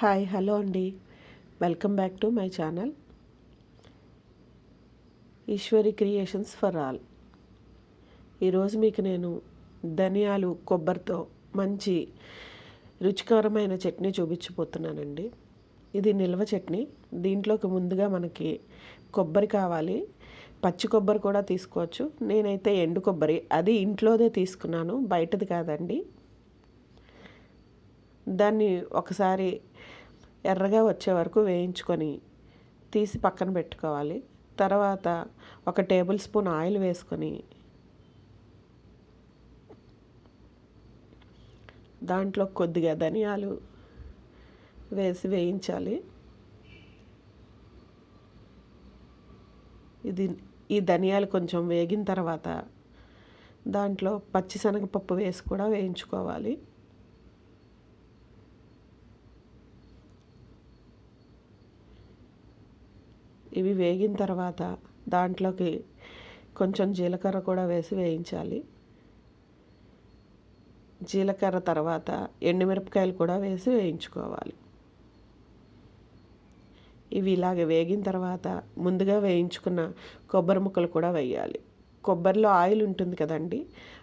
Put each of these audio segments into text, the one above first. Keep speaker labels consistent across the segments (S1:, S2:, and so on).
S1: Hi hello అండి. Welcome back to my channel. Eswari creations for all. ఈరోజు మీకు నేను ధనియాలు కొబ్బరితో మంచి రుచికరమైన చట్నీ చూపించబోతున్నానండి. ఇది నిల్వ చట్నీ. దీంట్లోకి ముందుగా మనకి కొబ్బరి కావాలి. పచ్చి కొబ్బరి కూడా తీసుకోవచ్చు. నేనైతే ఎండు కొబ్బరి. అది ఇంట్లోదే తీసుకున్నాను. బయటది కాదండి. దాన్ని ఒకసారి ఎర్రగా వచ్చే వరకు వేయించుకొని తీసి పక్కన పెట్టుకోవాలి. తర్వాత ఒక టేబుల్ స్పూన్ ఆయిల్ వేసుకొని దాంట్లో కొద్దిగా ధనియాలు వేసి వేయించాలి. ఇది ఈ ధనియాలు కొంచెం వేగిన తర్వాత దాంట్లో పచ్చిశనగపప్పు వేసి కూడా వేయించుకోవాలి. ఇవి వేగిన తర్వాత దాంట్లోకి కొంచెం జీలకర్ర కూడా వేసి వేయించాలి. జీలకర్ర తర్వాత ఎండుమిరపకాయలు కూడా వేసి వేయించుకోవాలి. ఇవి ఇలాగ వేగిన తర్వాత ముందుగా వేయించుకున్న కొబ్బరి ముక్కలు కూడా వేయాలి. కొబ్బరిలో ఆయిల్ ఉంటుంది కదండి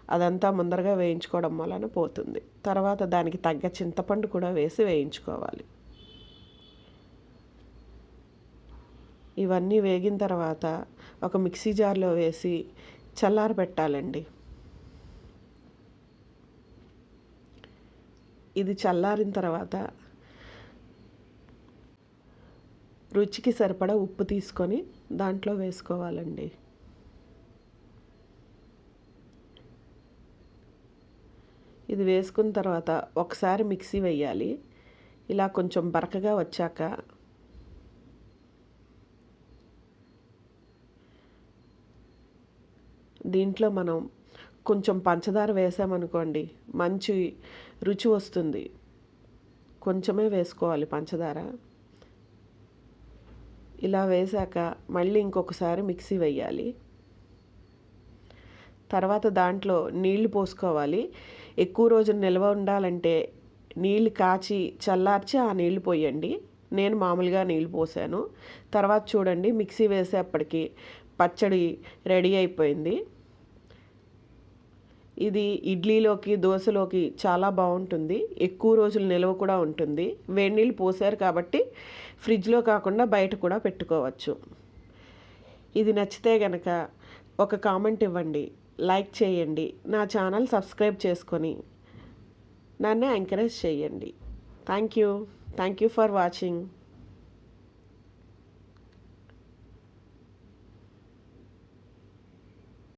S1: అదంతా ముందరగా వేయించుకోవడం వలన పోతుంది. తర్వాత దానికి తగ్గ చింతపండు కూడా వేసి వేయించుకోవాలి. ఇవన్నీ వేగిన తర్వాత ఒక మిక్సీ జార్లో వేసి చల్లారి పెట్టాలండి. ఇది చల్లారిన తర్వాత రుచికి సరిపడా ఉప్పు తీసుకొని దాంట్లో వేసుకోవాలండి. ఇది వేసుకున్న తర్వాత ఒకసారి మిక్సీ వేయాలి. ఇలా కొంచెం బరకగా వచ్చాక దీంట్లో మనం కొంచెం పంచదార వేసామనుకోండి మంచి రుచి వస్తుంది. కొంచెమే వేసుకోవాలి పంచదార. ఇలా వేసాక మళ్ళీ ఇంకొకసారి మిక్సీ వేయాలి. తర్వాత దాంట్లో నీళ్ళు పోసుకోవాలి. ఎక్కువ రోజులు నిల్వ ఉండాలంటే నీళ్ళు కాచి చల్లార్చి ఆ నీళ్ళు పోయండి. నేను మామూలుగా నీళ్ళు పోసాను. తర్వాత చూడండి మిక్సీ వేసేప్పటికి పచ్చడి రెడీ అయిపోయింది. ఇది ఇడ్లీలోకి దోశలోకి చాలా బాగుంటుంది. ఎక్కువ రోజులు నిల్వ కూడా ఉంటుంది. వేడి నీళ్ళు పోసారు కాబట్టి ఫ్రిడ్జ్లో కాకుండా బయట కూడా పెట్టుకోవచ్చు. ఇది నచ్చితే గనక ఒక కామెంట్ ఇవ్వండి. లైక్ చేయండి. నా ఛానల్ సబ్స్క్రైబ్ చేసుకొని నన్ను ఎంకరేజ్ చేయండి. Thank you thank you for watching.